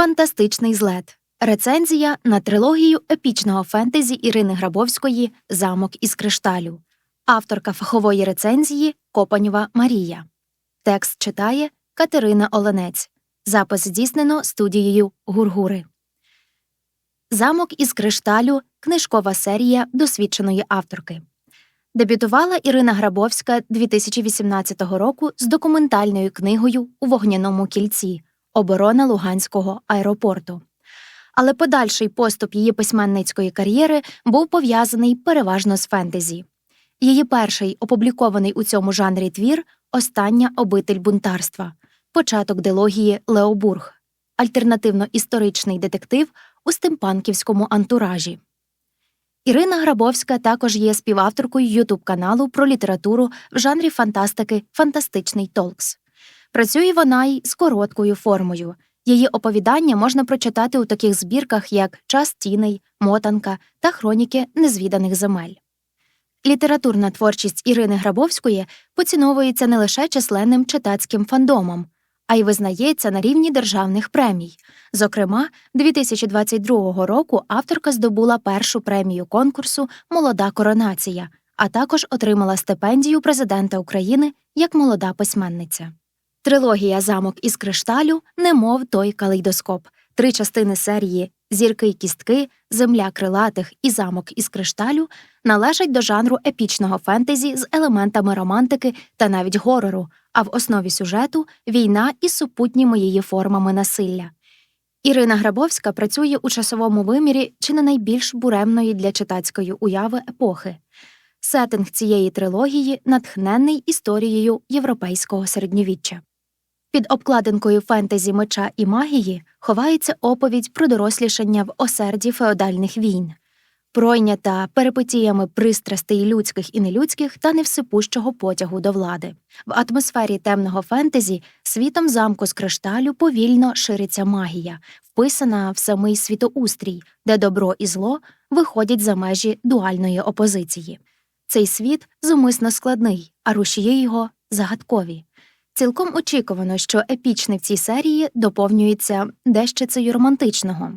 Фантастичний злет. Рецензія на трилогію епічного фентезі Ірини Грабовської Замок із кришталю. Авторка фахової рецензії Копанєва Марія. Текст читає Катерина Оленець. Запис здійснено студією Гургури. Замок із кришталю книжкова серія досвідченої авторки. Дебютувала Ірина Грабовська 2018 року з документальною книгою у вогняному кільці Оборона Луганського аеропорту. Але подальший поступ її письменницької кар'єри був пов'язаний переважно з фентезі. Її перший опублікований у цьому жанрі твір Остання обитель бунтарства, початок дилогії Леобург, альтернативно-історичний детектив у стимпанківському антуражі. Ірина Грабовська також є співавторкою Ютуб каналу про літературу в жанрі фантастики Фантастичний Толкс. Працює вона й з короткою формою. Її оповідання можна прочитати у таких збірках, як Час тіней, Мотанка та Хроніки незвіданих земель. Літературна творчість Ірини Грабовської поціновується не лише численним читацьким фандомом, а й визнається на рівні державних премій. Зокрема, 2022 року авторка здобула першу премію конкурсу Молода коронація, а також отримала стипендію президента України як молода письменниця. Трилогія Замок із кришталю немов той калейдоскоп, три частини серії Зірки й кістки, Земля крилатих і замок із кришталю належать до жанру епічного фентезі з елементами романтики та навіть горору, а в основі сюжету війна із супутніми її формами насилля. Ірина Грабовська працює у часовому вимірі чи не найбільш буремної для читацької уяви епохи. Сеттинг цієї трилогії натхнений історією європейського середньовіччя. Під обкладинкою фентезі меча і магії ховається оповідь про дорослішання в осерді феодальних війн, пройнята перипетіями пристрастей людських і нелюдських та невсипущого потягу до влади. В атмосфері темного фентезі світом замку з кришталю повільно шириться магія, вписана в самий світоустрій, де добро і зло виходять за межі дуальної опозиції. Цей світ зумисно складний, а рушії його загадкові. Цілком очікувано, що епічне в цій серії доповнюється дещицею романтичного.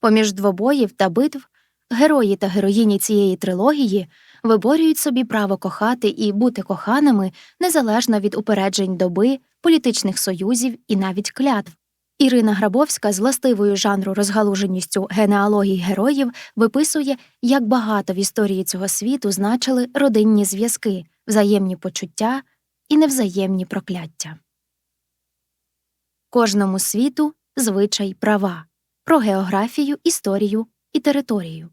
Поміж двобоїв та битв герої та героїні цієї трилогії виборюють собі право кохати і бути коханими незалежно від упереджень доби, політичних союзів і навіть клятв. Ірина Грабовська з властивою жанру розгалуженістю генеалогії героїв виписує, як багато в історії цього світу значили родинні зв'язки, взаємні почуття і невзаємні прокляття. Кожному світу звичай права про географію, історію і територію.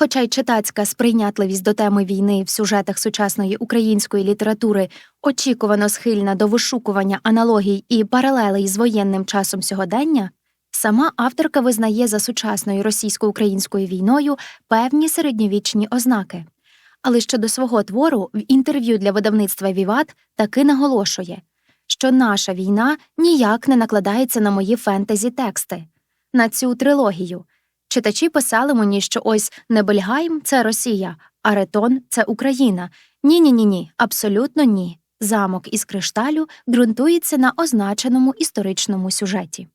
Хоча й читацька сприйнятливість до теми війни в сюжетах сучасної української літератури очікувано схильна до вишукування аналогій і паралелей з воєнним часом сьогодення, сама авторка визнає за сучасною російсько-українською війною певні середньовічні ознаки але щодо свого твору в інтерв'ю для видавництва Віват таки наголошує, що наша війна ніяк не накладається на мої фентезі тексти, на цю трилогію. Читачі писали мені, що ось Небельгайм це Росія, а Ретон це Україна. Ні, ні, ні, ні, абсолютно ні. Замок із кришталю ґрунтується на означеному історичному сюжеті.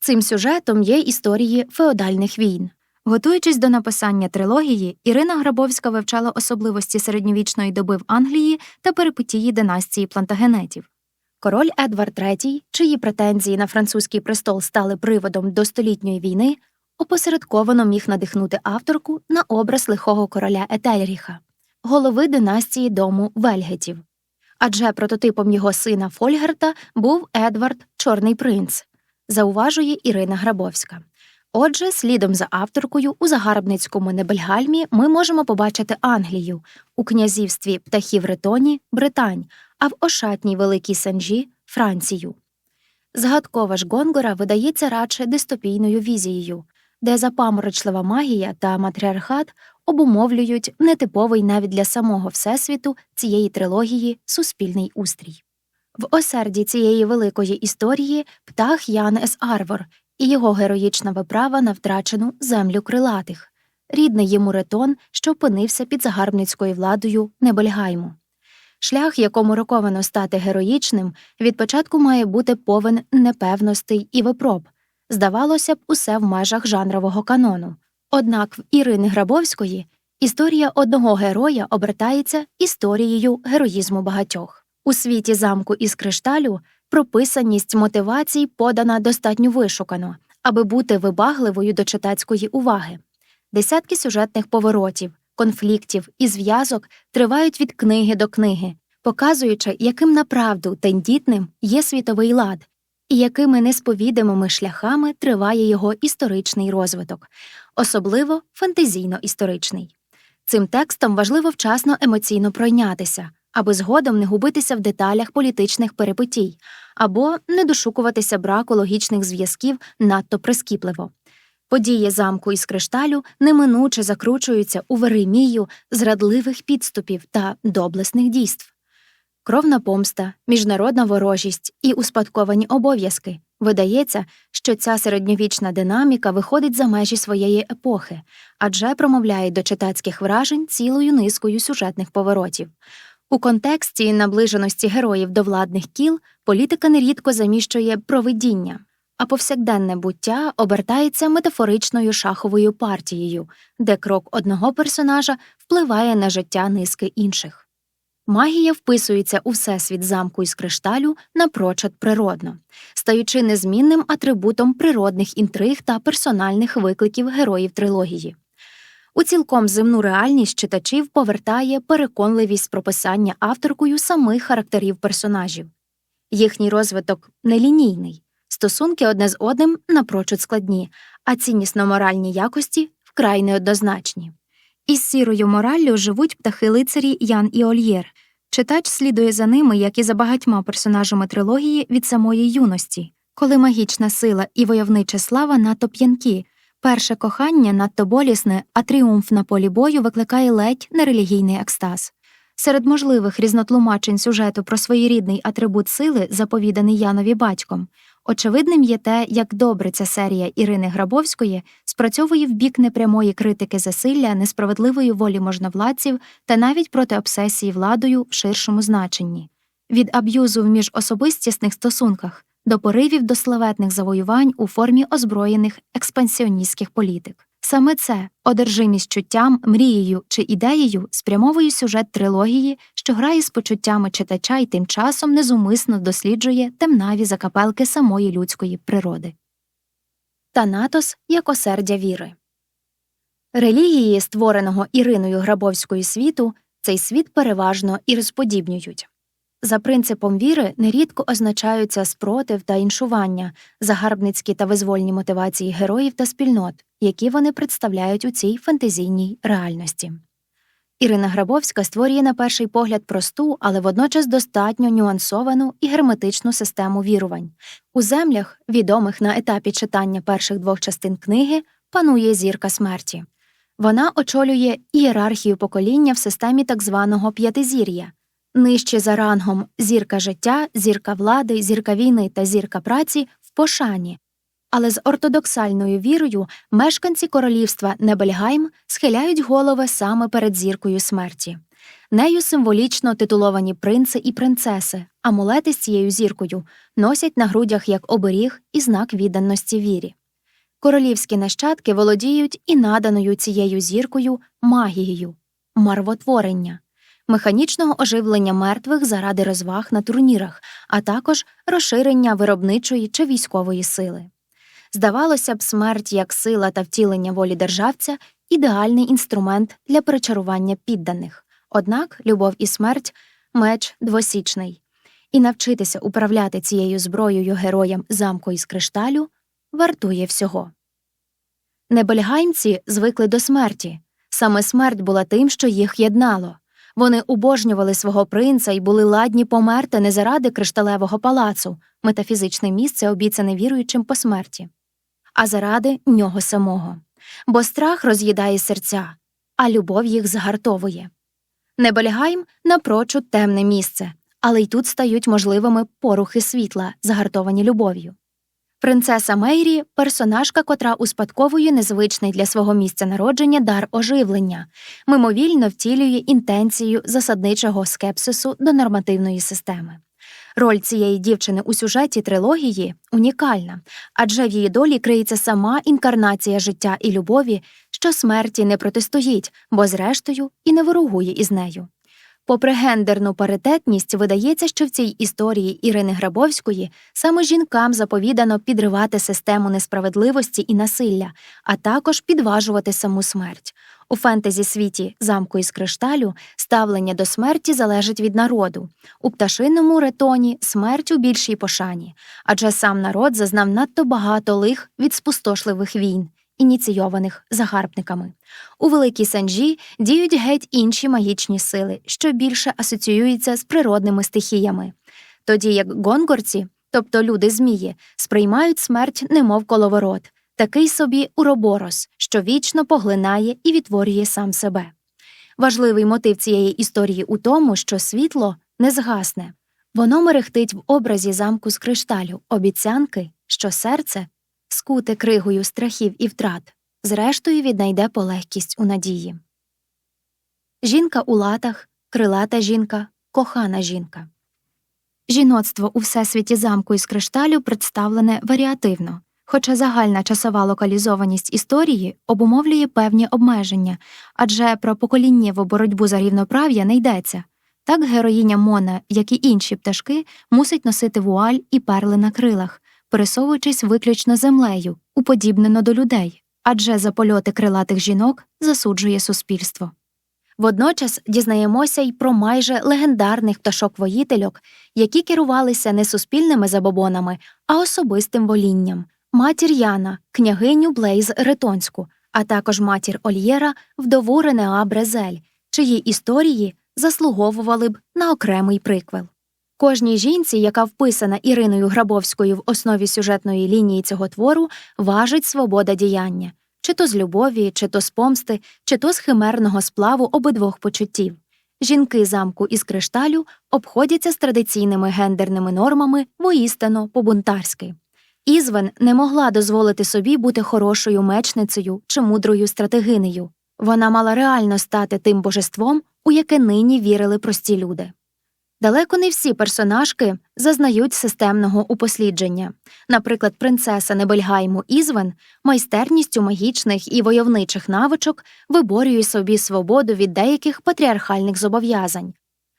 Цим сюжетом є історії феодальних війн. Готуючись до написання трилогії, Ірина Грабовська вивчала особливості середньовічної доби в Англії та перипетії династії плантагенетів. Король Едвард III, чиї претензії на французький престол стали приводом до столітньої війни, опосередковано міг надихнути авторку на образ лихого короля Етельріха, голови династії дому Вельгетів. Адже прототипом його сина Фольгерта був Едвард Чорний принц, зауважує Ірина Грабовська. Отже, слідом за авторкою у загарбницькому Небельгальмі ми можемо побачити Англію, у князівстві птахів Ретоні Британь, а в ошатній Великій Сенжі Францію. Згадкова ж Гонгора видається радше дистопійною візією, де запаморочлива магія та матріархат обумовлюють нетиповий навіть для самого Всесвіту цієї трилогії суспільний устрій. В осерді цієї великої історії птах Ян Ес Арвор і його героїчна виправа на втрачену землю крилатих, рідний йому ретон, що опинився під загарбницькою владою Небельгайму. Шлях, якому роковано стати героїчним, від початку має бути повен непевностей і випроб. Здавалося б, усе в межах жанрового канону. Однак в Ірини Грабовської історія одного героя обертається історією героїзму багатьох. У світі замку із кришталю прописаність мотивацій подана достатньо вишукано, аби бути вибагливою до читацької уваги. Десятки сюжетних поворотів, конфліктів і зв'язок тривають від книги до книги, показуючи, яким направду тендітним є світовий лад і якими несповідимими шляхами триває його історичний розвиток, особливо фантазійно-історичний. Цим текстом важливо вчасно емоційно пройнятися, аби згодом не губитися в деталях політичних перипетій або не дошукуватися браку логічних зв'язків надто прискіпливо. Події замку із кришталю неминуче закручуються у веремію зрадливих підступів та доблесних дійств. Кровна помста, міжнародна ворожість і успадковані обов'язки. Видається, що ця середньовічна динаміка виходить за межі своєї епохи, адже промовляє до читацьких вражень цілою низкою сюжетних поворотів. У контексті наближеності героїв до владних кіл політика нерідко заміщує провидіння, а повсякденне буття обертається метафоричною шаховою партією, де крок одного персонажа впливає на життя низки інших. Магія вписується у всесвіт замку із кришталю напрочуд природно, стаючи незмінним атрибутом природних інтриг та персональних викликів героїв трилогії. У цілком земну реальність читачів повертає переконливість прописання авторкою самих характерів персонажів. Їхній розвиток нелінійний, стосунки одне з одним напрочуд складні, а ціннісно моральні якості вкрай неоднозначні. Із сірою мораллю живуть птахи лицарі Ян і Ольєр. Читач слідує за ними, як і за багатьма персонажами трилогії від самої юності, коли магічна сила і войовнича слава надто п'янкі, перше кохання надто болісне, а тріумф на полі бою викликає ледь нерелігійний екстаз. Серед можливих різнотлумачень сюжету про своєрідний атрибут сили, заповіданий Янові батьком, Очевидним є те, як добре ця серія Ірини Грабовської спрацьовує в бік непрямої критики засилля, несправедливої волі можновладців та навіть проти обсесії владою в ширшому значенні, від аб'юзу в міжособистісних стосунках до поривів до славетних завоювань у формі озброєних експансіоністських політик. Саме це одержимість чуттям, мрією чи ідеєю спрямовує сюжет трилогії, що грає з почуттями читача і тим часом незумисно досліджує темнаві закапелки самої людської природи. Танатос як осердя віри. Релігії, створеного Іриною Грабовською світу, цей світ переважно і розподібнюють. За принципом віри нерідко означаються спротив та іншування, загарбницькі та визвольні мотивації героїв та спільнот, які вони представляють у цій фантазійній реальності. Ірина Грабовська створює на перший погляд просту, але водночас достатньо нюансовану і герметичну систему вірувань. У землях, відомих на етапі читання перших двох частин книги, панує зірка смерті. Вона очолює ієрархію покоління в системі так званого п'ятизір'я. Нижче за рангом зірка життя, зірка влади, зірка війни та зірка праці в пошані. Але з ортодоксальною вірою мешканці королівства Небельгайм схиляють голови саме перед зіркою смерті. Нею символічно титуловані принци і принцеси, амулети з цією зіркою носять на грудях як оберіг і знак відданості вірі. Королівські нащадки володіють і наданою цією зіркою магією, марвотворення механічного оживлення мертвих заради розваг на турнірах, а також розширення виробничої чи військової сили. Здавалося б, смерть як сила та втілення волі державця ідеальний інструмент для перечарування підданих, однак любов і смерть меч двосічний, і навчитися управляти цією зброєю героям замку із кришталю вартує всього. Небельгаймці звикли до смерті, саме смерть була тим, що їх єднало. Вони убожнювали свого принца і були ладні померти не заради кришталевого палацу, метафізичне місце, обіцяне віруючим по смерті, а заради нього самого. Бо страх роз'їдає серця, а любов їх загартовує. Небельгайм напрочуд темне місце, але й тут стають можливими порухи світла, загартовані любов'ю. Принцеса Мейрі персонажка, котра успадковує незвичний для свого місця народження дар оживлення, мимовільно втілює інтенцію засадничого скепсису до нормативної системи. Роль цієї дівчини у сюжеті трилогії унікальна, адже в її долі криється сама інкарнація життя і любові, що смерті не протистоїть, бо зрештою і не ворогує із нею. Попри гендерну паритетність, видається, що в цій історії Ірини Грабовської саме жінкам заповідано підривати систему несправедливості і насилля, а також підважувати саму смерть. У фентезі світі замку із кришталю ставлення до смерті залежить від народу. У пташиному ретоні смерть у більшій пошані, адже сам народ зазнав надто багато лих від спустошливих війн, ініційованих загарбниками. У великій санджі діють геть інші магічні сили, що більше асоціюються з природними стихіями. Тоді як гонгорці, тобто люди змії, сприймають смерть немов коловорот, такий собі уроборос, що вічно поглинає і відтворює сам себе. Важливий мотив цієї історії у тому, що світло не згасне. Воно мерехтить в образі замку з кришталю, обіцянки, що серце, скуте кригою страхів і втрат, зрештою віднайде полегкість у надії. Жінка у латах, крилата жінка, кохана жінка. Жіноцтво у всесвіті замку із кришталю представлене варіативно, хоча загальна часова локалізованість історії обумовлює певні обмеження, адже про поколіннєву боротьбу за рівноправ'я не йдеться. Так героїня Мона, як і інші пташки, мусить носити вуаль і перли на крилах, пересовуючись виключно землею, уподібнено до людей, адже за польоти крилатих жінок засуджує суспільство. Водночас дізнаємося й про майже легендарних пташок-воїтельок, які керувалися не суспільними забобонами, а особистим волінням матір Яна, княгиню Блейз Ретонську, а також матір Ольєра, вдову Ренеа Брезель, чиї історії заслуговували б на окремий приквел. Кожній жінці, яка вписана Іриною Грабовською в основі сюжетної лінії цього твору, важить свобода діяння чи то з любові, чи то з помсти, чи то з химерного сплаву обидвох почуттів. Жінки замку із кришталю обходяться з традиційними гендерними нормами воістину по-бунтарськи. Ізвен не могла дозволити собі бути хорошою мечницею чи мудрою стратегинею. Вона мала реально стати тим божеством, у яке нині вірили прості люди. Далеко не всі персонажки зазнають системного упослідження. Наприклад, принцеса Небельгайму Ізвен майстерністю магічних і войовничих навичок виборює собі свободу від деяких патріархальних зобов'язань.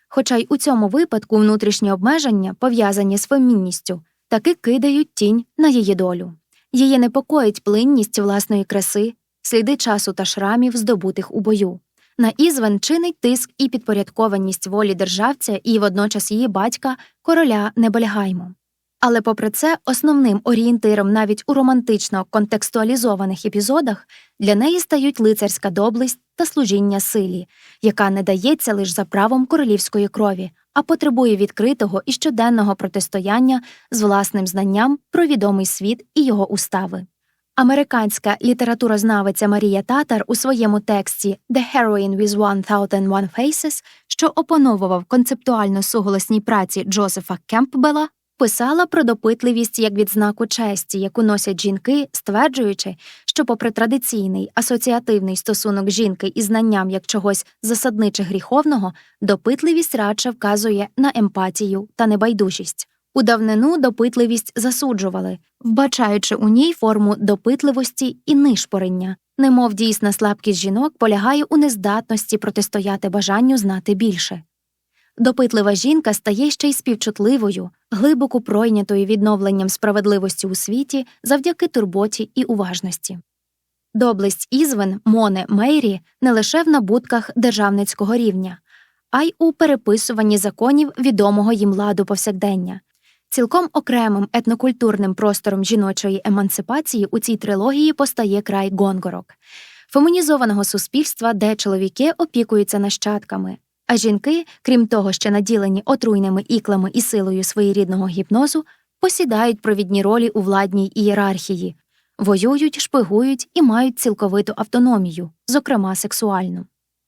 Хоча й у цьому випадку внутрішні обмеження, пов'язані з фемінністю, таки кидають тінь на її долю. Її непокоїть плинність власної краси, сліди часу та шрамів, здобутих у бою. На Ізвен чинить тиск і підпорядкованість волі державця і водночас її батька, короля Небельгайму. Але, попри це, основним орієнтиром навіть у романтично контекстуалізованих епізодах для неї стають лицарська доблесть та служіння силі, яка не дається лише за правом королівської крові, а потребує відкритого і щоденного протистояння з власним знанням про відомий світ і його устави. Американська літературознавиця Марія Татар у своєму тексті «The Heroine with 1001 Faces», що опановував концептуально суголосній праці Джозефа Кемпбела, писала про допитливість як відзнаку честі, яку носять жінки, стверджуючи, що, попри традиційний асоціативний стосунок жінки із знанням як чогось засадниче гріховного, допитливість радше вказує на емпатію та небайдужість. У давнину допитливість засуджували, вбачаючи у ній форму допитливості і нишпорення, немов дійсна слабкість жінок полягає у нездатності протистояти бажанню знати більше. Допитлива жінка стає ще й співчутливою, глибоко пройнятою відновленням справедливості у світі завдяки турботі і уважності. Доблесть Ізвен, Моне Мейрі не лише в набутках державницького рівня, а й у переписуванні законів відомого їм ладу повсякдення. Цілком окремим етнокультурним простором жіночої емансипації у цій трилогії постає край гонгорок, фемінізованого суспільства, де чоловіки опікуються нащадками, а жінки, крім того, що наділені отруйними іклами і силою своєрідного гіпнозу, посідають провідні ролі у владній ієрархії, воюють, шпигують і мають цілковиту автономію, зокрема сексуальну.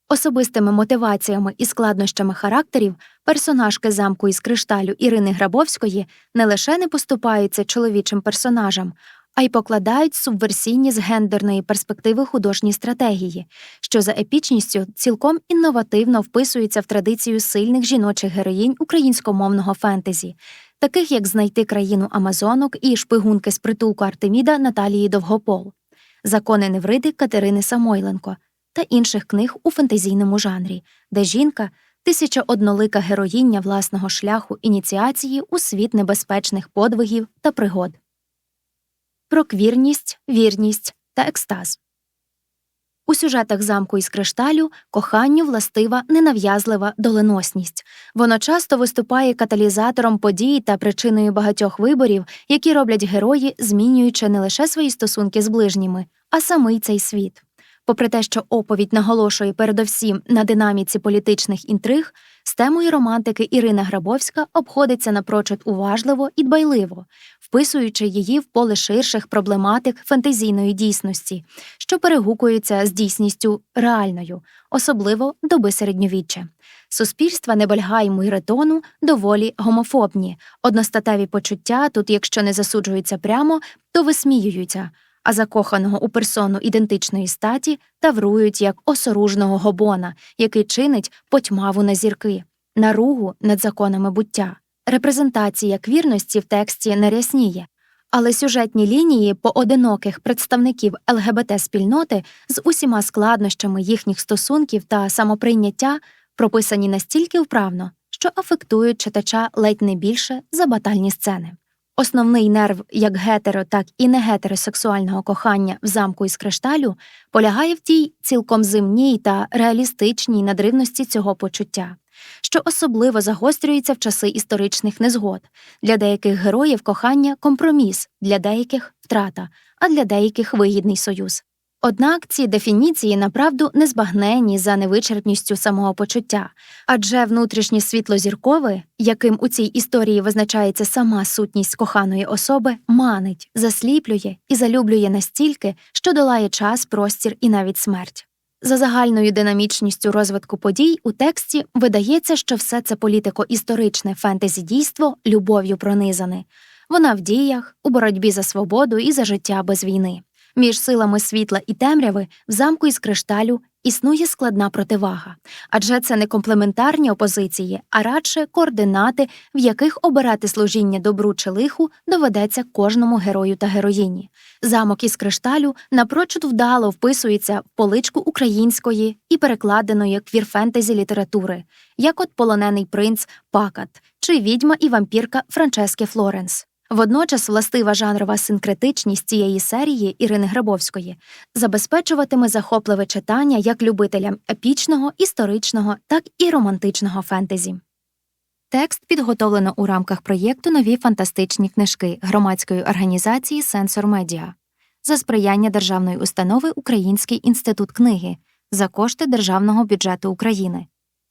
Особистими мотиваціями і складнощами характерів персонажки замку із кришталю Ірини Грабовської не лише не поступаються чоловічим персонажам, а й покладають субверсійні з гендерної перспективи художні стратегії, що за епічністю цілком інновативно вписуються в традицію сильних жіночих героїнь українськомовного фентезі, таких як знайти країну Амазонок і шпигунки з притулку Артеміда Наталії Довгопол, закони Невриди Катерини Самойленко та інших книг у фентезійному жанрі, де жінка тисячооднолика героїня власного шляху ініціації у світ небезпечних подвигів та пригод. Про квірність, вірність та екстаз. У сюжетах замку із кришталю коханню властива ненав'язлива доленосність. Воно часто виступає каталізатором подій та причиною багатьох виборів, які роблять герої, змінюючи не лише свої стосунки з ближніми, а самий цей світ. Попри те, що оповідь наголошує передовсім на динаміці політичних інтриг, з темою романтики Ірина Грабовська обходиться напрочуд уважливо і дбайливо, вписуючи її в поле ширших проблематик фентезійної дійсності, що перегукуються з дійсністю реальною, особливо доби середньовіччя. Суспільства Небельгайму і ретону доволі гомофобні, одностатеві почуття тут, якщо не засуджуються прямо, то висміюються а закоханого у персону ідентичної статі таврують як осоружного гобона, який чинить потьмаву на зірки, наругу над законами буття. Репрезентація квірності в тексті не рясніє, але сюжетні лінії поодиноких представників ЛГБТ спільноти з усіма складнощами їхніх стосунків та самоприйняття прописані настільки вправно, що афектують читача ледь не більше за батальні сцени. Основний нерв як гетеро, так і негетеросексуального кохання в замку із кришталю полягає в тій цілком зимній та реалістичній надривності цього почуття, що особливо загострюється в часи історичних незгод. Для деяких героїв кохання компроміс, для деяких втрата, а для деяких вигідний союз. Однак ці дефініції направду незбагненні за невичерпністю самого почуття, адже внутрішнє світло зіркове, яким у цій історії визначається сама сутність коханої особи, манить, засліплює і залюблює настільки, що долає час, простір і навіть смерть. За загальною динамічністю розвитку подій у тексті видається, що все це політико-історичне фентезі дійство любов'ю пронизане. Вона в діях, у боротьбі за свободу і за життя без війни. Між силами світла і темряви в замку із кришталю існує складна противага, адже це не комплементарні опозиції, а радше координати, в яких обирати служіння добру чи лиху доведеться кожному герою та героїні. Замок із кришталю напрочуд вдало вписується в поличку української і перекладеної квірфентезі літератури, як от полонений принц Пакат чи відьма і вампірка Франчески Флоренс. Водночас властива жанрова синкретичність цієї серії Ірини Грабовської забезпечуватиме захопливе читання як любителям епічного, історичного, так і романтичного фентезі. Текст підготовлено у рамках проєкту Нові фантастичні книжки громадської організації Сенсор Медіа за сприяння державної установи Український інститут книги за кошти Державного бюджету України.